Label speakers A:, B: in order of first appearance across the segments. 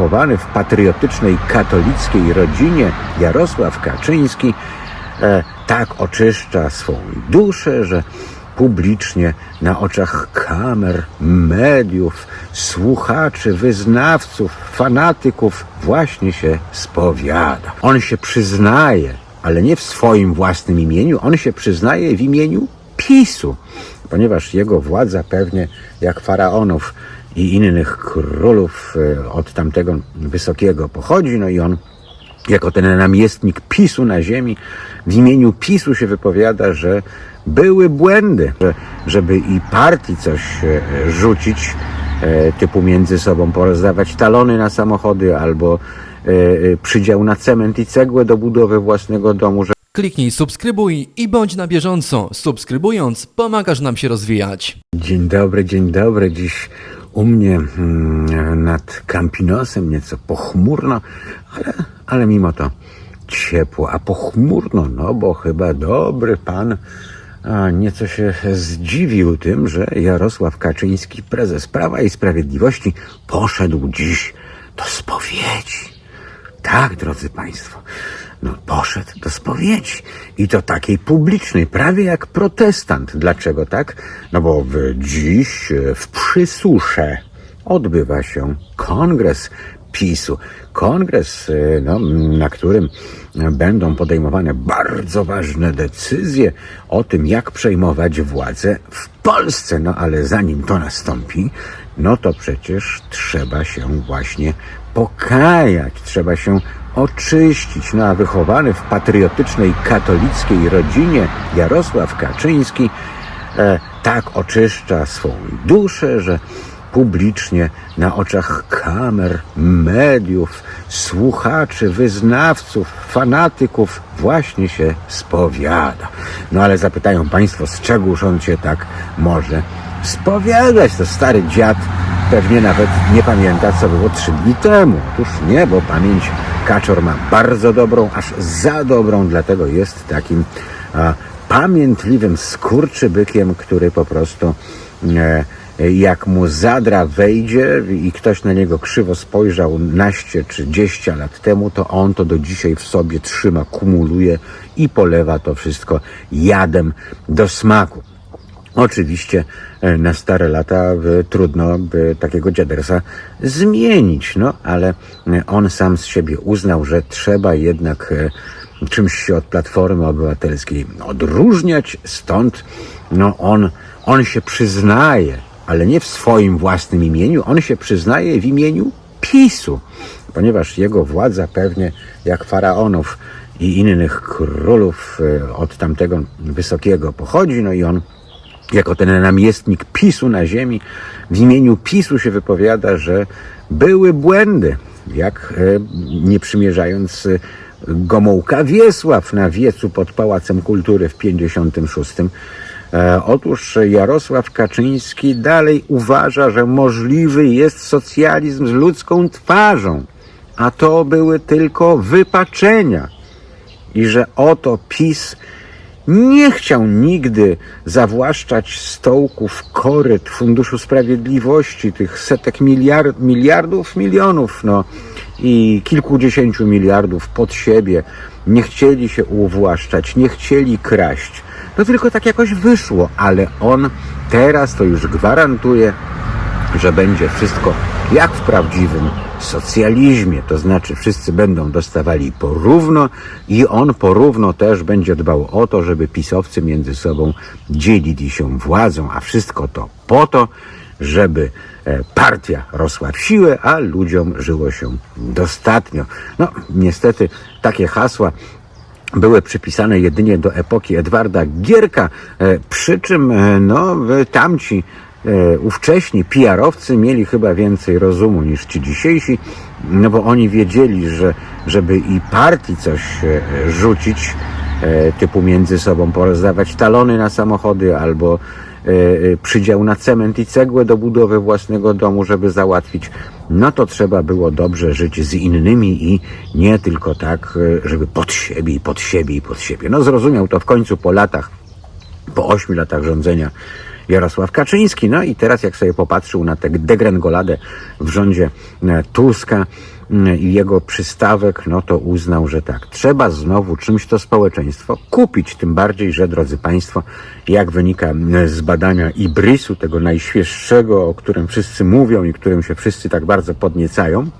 A: wychowany w patriotycznej katolickiej rodzinie Jarosław Kaczyński e, tak oczyszcza swą duszę, że publicznie na oczach kamer, mediów, słuchaczy, wyznawców, fanatyków właśnie się spowiada. On się przyznaje, ale nie w swoim własnym imieniu, on się przyznaje w imieniu PiSu, ponieważ jego władza pewnie jak faraonów i innych królów e, od tamtego wysokiego pochodzi, no i on jako ten namiestnik PiSu na ziemi, w imieniu PiSu się wypowiada, że były błędy, że, żeby i partii coś e, rzucić, e, typu między sobą porozdawać talony na samochody albo przydział na cement i cegłę do budowy własnego domu, że
B: Kliknij subskrybuj i bądź na bieżąco. Subskrybując, pomagasz nam się rozwijać.
A: Dzień dobry, dzień dobry. Dziś u mnie mm, nad Campinosem nieco pochmurno, ale, ale mimo to ciepło, a pochmurno, no bo chyba dobry pan nieco się zdziwił tym, że Jarosław Kaczyński, prezes Prawa i Sprawiedliwości, poszedł dziś do spowiedzi. Tak, drodzy Państwo, no poszedł do spowiedzi i to takiej publicznej, prawie jak protestant. Dlaczego tak? No bo w, dziś e, w Przysusze odbywa się kongres PiSu. Kongres, e, no, na którym będą podejmowane bardzo ważne decyzje o tym, jak przejmować władzę w Polsce. No ale zanim to nastąpi, no to przecież trzeba się właśnie pokajać, trzeba się oczyścić. No a wychowany w patriotycznej katolickiej rodzinie Jarosław Kaczyński e, tak oczyszcza swą duszę, że publicznie na oczach kamer, mediów, słuchaczy, wyznawców, fanatyków właśnie się spowiada. No ale zapytają Państwo, z czegóż on się tak może spowiadać? To stary dziad pewnie nawet nie pamięta, co było trzy dni temu. Otóż nie, bo pamięć Kaczor ma bardzo dobrą, aż za dobrą, dlatego jest takim a, pamiętliwym skurczybykiem, który po prostu e, jak mu zadra wejdzie i ktoś na niego krzywo spojrzał naście czy 10 lat temu, to on to do dzisiaj w sobie trzyma, kumuluje i polewa to wszystko jadem do smaku. Oczywiście e, na stare lata trudno by takiego dziadersa zmienić, no ale e, on sam z siebie uznał, że trzeba jednak e, czymś się od Platformy Obywatelskiej odróżniać, stąd no on, on się przyznaje, ale nie w swoim własnym imieniu, on się przyznaje w imieniu PiSu, ponieważ jego władza pewnie jak faraonów i innych królów od tamtego wysokiego pochodzi, no i on jako ten namiestnik PiSu na ziemi, w imieniu PiSu się wypowiada, że były błędy, jak e, nie przymierzając e, Gomułka Wiesław na wiecu pod Pałacem Kultury w 56. E, Otóż Jarosław Kaczyński dalej uważa, że możliwy jest socjalizm z ludzką twarzą, a to były tylko wypaczenia i że oto PiS nie chciał nigdy zawłaszczać stołków koryt Funduszu Sprawiedliwości, tych setek miliard, miliardów, milionów, no i kilkudziesięciu miliardów pod siebie. Nie chcieli się uwłaszczać, nie chcieli kraść. No tylko tak jakoś wyszło, ale on teraz to już gwarantuje, że będzie wszystko jak w prawdziwym socjalizmie, to znaczy wszyscy będą dostawali porówno i on porówno też będzie dbał o to, żeby pisowcy między sobą dzielili się władzą, a wszystko to po to, żeby e, partia rosła w siłę, a ludziom żyło się dostatnio. No, niestety takie hasła były przypisane jedynie do epoki Edwarda Gierka, e, przy czym e, no, tamci ówcześni PR-owcy mieli chyba więcej rozumu niż ci dzisiejsi, no bo oni wiedzieli, że żeby i partii coś e, rzucić, e, typu między sobą porozdawać talony na samochody albo e, e, przydział na cement i cegłę do budowy własnego domu, żeby załatwić, no to trzeba było dobrze żyć z innymi i nie tylko tak, e, żeby pod siebie i pod siebie i pod siebie. No zrozumiał to w końcu po latach, po ośmiu latach rządzenia Jarosław Kaczyński. No i teraz jak sobie popatrzył na tę degrengoladę w rządzie e, Tuska mm, i jego przystawek, no to uznał, że tak, trzeba znowu czymś to społeczeństwo kupić. Tym bardziej, że drodzy Państwo, jak wynika z badania Ibrisu, tego najświeższego, o którym wszyscy mówią i którym się wszyscy tak bardzo podniecają,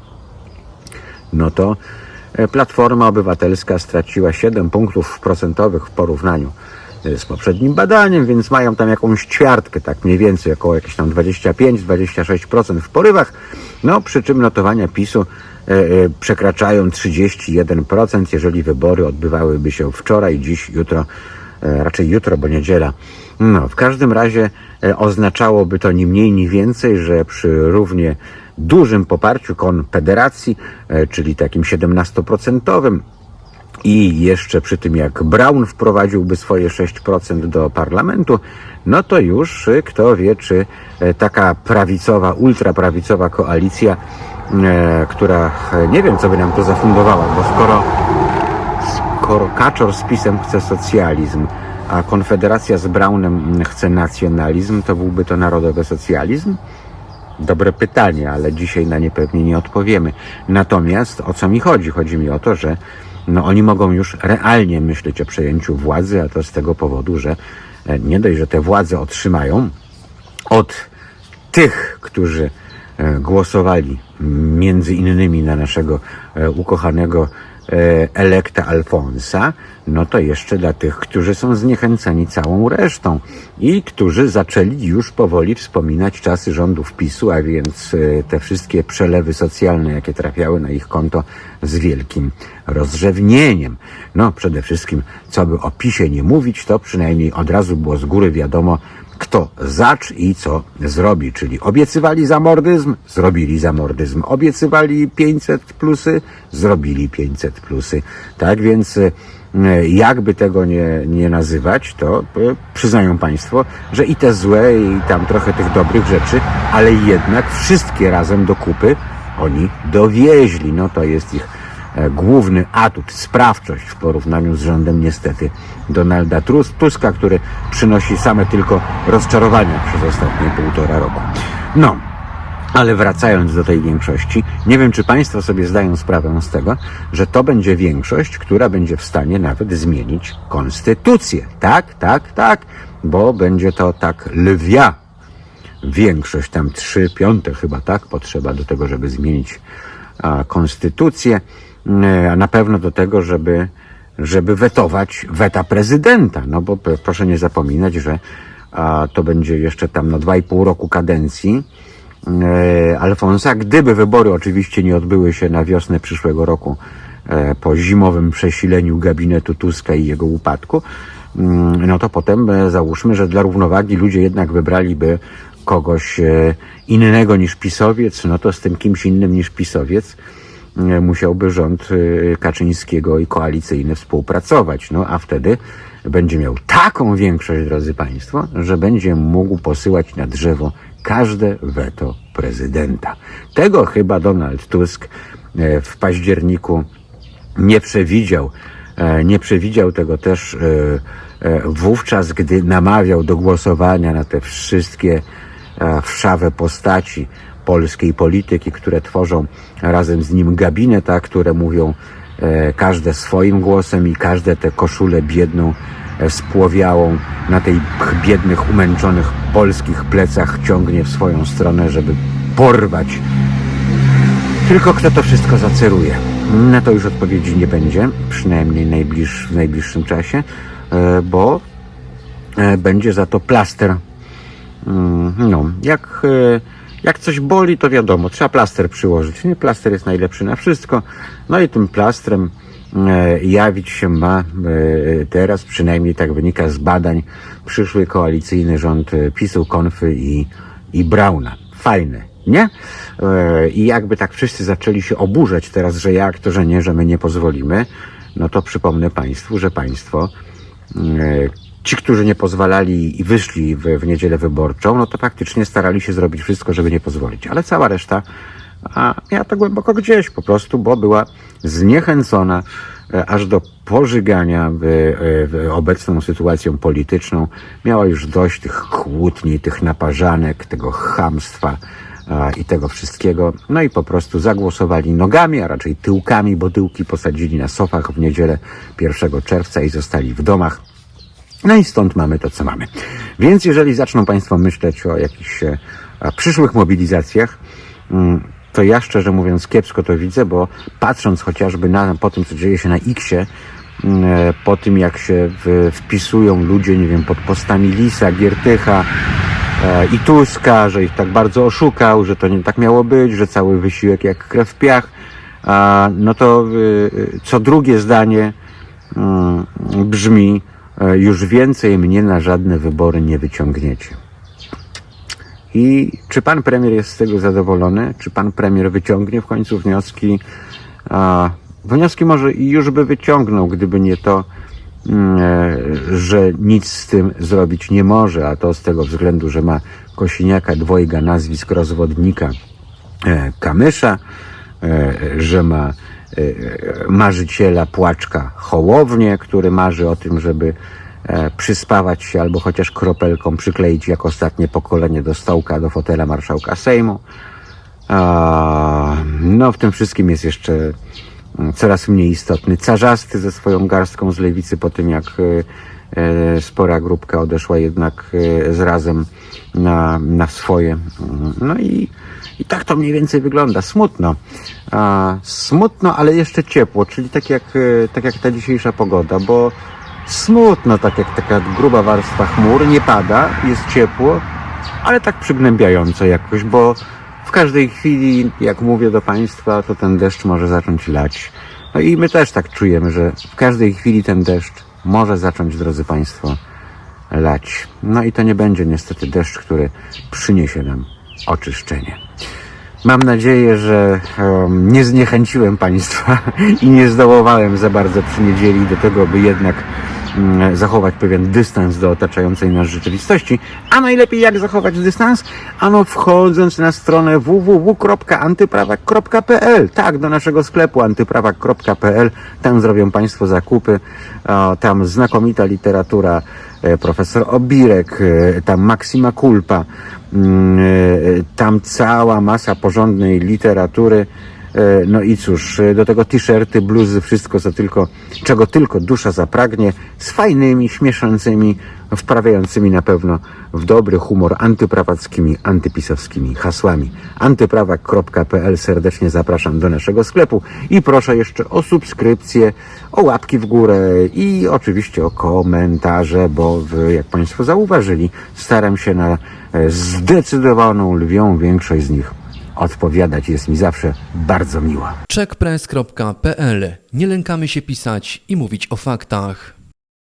A: no to e, Platforma Obywatelska straciła 7 punktów procentowych w porównaniu z poprzednim badaniem, więc mają tam jakąś ćwiartkę, tak mniej więcej, około jakieś tam 25-26% w porywach, no przy czym notowania PiSu e, e, przekraczają 31%, jeżeli wybory odbywałyby się wczoraj, dziś, jutro, raczej jutro, bo niedziela. No, w każdym razie oznaczałoby to ni mniej, ni więcej, że przy równie dużym poparciu Konfederacji, czyli takim 17%, i jeszcze przy tym jak Brown wprowadziłby swoje 6% do parlamentu, no to już y, kto wie, czy e, taka prawicowa, ultraprawicowa koalicja, e, która e, nie wiem, co by nam to zafundowała, bo skoro skoro Kaczor z PiSem chce socjalizm, a Konfederacja z Brownem chce nacjonalizm, to byłby to narodowy socjalizm? Dobre pytanie, ale dzisiaj na nie pewnie nie odpowiemy. Natomiast o co mi chodzi? Chodzi mi o to, że no, oni mogą już realnie myśleć o przejęciu władzy, a to z tego powodu, że e, nie dość, że te władze otrzymają od tych, którzy e, głosowali między innymi na naszego e, ukochanego elekta Alfonsa, no to jeszcze dla tych, którzy są zniechęceni całą resztą i którzy zaczęli już powoli wspominać czasy rządów PiSu, a więc e, te wszystkie przelewy socjalne, jakie trafiały na ich konto z wielkim rozrzewnieniem. No przede wszystkim, co by o PiSie nie mówić, to przynajmniej od razu było z góry wiadomo, kto zacz i co zrobi. Czyli obiecywali zamordyzm, zrobili zamordyzm. Obiecywali 500 plusy, zrobili 500 plusy. Tak więc e, jakby tego nie, nie nazywać, to e, przyznają Państwo, że i te złe, i tam trochę tych dobrych rzeczy, ale jednak wszystkie razem do kupy oni dowieźli. No to jest ich główny atut, sprawczość w porównaniu z rządem niestety Donalda Tuska, który przynosi same tylko rozczarowania przez ostatnie półtora roku. No, ale wracając do tej większości, nie wiem, czy Państwo sobie zdają sprawę z tego, że to będzie większość, która będzie w stanie nawet zmienić konstytucję. Tak, tak, tak, bo będzie to tak lwia większość, tam trzy piąte chyba, tak, potrzeba do tego, żeby zmienić a, konstytucję, e, a na pewno do tego, żeby, żeby wetować weta prezydenta, no bo proszę nie zapominać, że a, to będzie jeszcze tam no dwa i pół roku kadencji. E, Alfonsa, gdyby wybory oczywiście nie odbyły się na wiosnę przyszłego roku e, po zimowym przesileniu gabinetu Tuska i jego upadku, mm, no to potem e, załóżmy, że dla równowagi ludzie jednak wybraliby kogoś innego niż pisowiec, no to z tym kimś innym niż pisowiec musiałby rząd e, Kaczyńskiego i koalicyjny współpracować. No a wtedy będzie miał taką większość, drodzy Państwo, że będzie mógł posyłać na drzewo każde weto prezydenta. Tego chyba Donald Tusk e, w październiku nie przewidział. E, Nie przewidział tego też e, e, wówczas, gdy namawiał do głosowania na te wszystkie e, wszawe postaci polskiej polityki, które tworzą razem z nim gabinet, a które mówią e, każde swoim głosem i każde te koszule biedną, e, spłowiałą na tej biednych, umęczonych polskich plecach ciągnie w swoją stronę, żeby porwać tylko kto to wszystko zaceruje? Na to już odpowiedzi nie będzie, przynajmniej najbliż, w najbliższym czasie, e, bo e, będzie za to plaster. Mm, No, jak, e, jak coś boli, to wiadomo, trzeba plaster przyłożyć. Nie, plaster jest najlepszy na wszystko. No i tym plastrem e, jawić się ma e, teraz, przynajmniej tak wynika z badań, przyszły koalicyjny rząd e, PiSu, Konfy i, i Brauna. Fajne, nie? I jakby tak wszyscy zaczęli się oburzać teraz, że jak to, że nie, że my nie pozwolimy, no to przypomnę Państwu, że Państwo, ci, którzy nie pozwalali i wyszli w, w niedzielę wyborczą, no to faktycznie starali się zrobić wszystko, żeby nie pozwolić. Ale cała reszta a miała to głęboko gdzieś po prostu, bo była zniechęcona e, aż do pożygania w, e, w obecną sytuacją polityczną. Miała już dość tych kłótni, tych naparzanek, tego chamstwa i tego wszystkiego. No i po prostu zagłosowali nogami, a raczej tyłkami, bo tyłki posadzili na sofach w niedzielę 1 czerwca i zostali w domach. No i stąd mamy to, co mamy. Więc jeżeli zaczną Państwo myśleć o jakichś e, przyszłych mobilizacjach, mm, to ja szczerze mówiąc kiepsko to widzę, bo patrząc chociażby na, po tym, co dzieje się na X-ie, mm, e, po tym jak się wpisują ludzie, nie wiem, pod postami Lisa, Giertycha e, i Tuska, że ich tak bardzo oszukał, że to nie tak miało być, że cały wysiłek jak krew w piach, no to y, y, co drugie zdanie mm, brzmi już więcej mnie na żadne wybory nie wyciągniecie. I czy pan premier jest z tego zadowolony? Czy pan premier wyciągnie w końcu wnioski? A, wnioski może już by wyciągnął, gdyby nie to, mm, e, że nic z tym zrobić nie może, a to z tego względu, że ma Kosiniaka dwojga nazwisk rozwodnika e, Kamysza, e, że ma e, marzyciela Płaczka Hołownię, który marzy o tym, żeby e, przyspawać się albo chociaż kropelką przykleić jak ostatnie pokolenie do stołka, do fotela marszałka Sejmu. No w tym wszystkim jest jeszcze mm, coraz mniej istotny carzasty ze swoją garstką z lewicy po tym jak e, e, spora grupka odeszła jednak z razem na, na swoje. Mm, No i, to mniej więcej wygląda. Smutno. Smutno, ale jeszcze ciepło, czyli tak jak, e, tak jak ta dzisiejsza pogoda, bo smutno, tak jak taka gruba warstwa chmur, nie pada, jest ciepło, ale tak przygnębiająco jakoś, bo w każdej chwili, jak mówię do Państwa, to ten deszcz może zacząć lać. No i my też tak czujemy, że w każdej chwili ten deszcz może zacząć, drodzy Państwo, lać. No i to nie będzie niestety deszcz, który przyniesie nam oczyszczenie. Mam nadzieję, że em, nie zniechęciłem Państwa i nie zdołowałem za bardzo przy niedzieli do tego, by jednak zachować pewien dystans do otaczającej nas rzeczywistości. A najlepiej jak zachować dystans? Ano wchodząc na stronę www.antyprawak.pl Tak, do naszego sklepu antyprawak.pl Tam zrobią Państwo zakupy. Tam znakomita literatura e, profesor Obirek, e, tam Maxima Culpa, mm, e, tam cała masa porządnej literatury. E, No i cóż, e, do tego t-shirty, bluzy, wszystko co tylko, czego tylko dusza zapragnie, z fajnymi, śmieszącymi, wprawiającymi na pewno w dobry humor antyprawackimi, antypisowskimi hasłami. Antyprawak.pl serdecznie zapraszam do naszego sklepu i proszę jeszcze o subskrypcję, o łapki w górę i oczywiście o komentarze, bo jak Państwo zauważyli, staram się na e, zdecydowaną lwią większość z nich odpowiadać. Jest mi zawsze bardzo miła.
B: checkpress.pl Nie lękamy się pisać i mówić o faktach.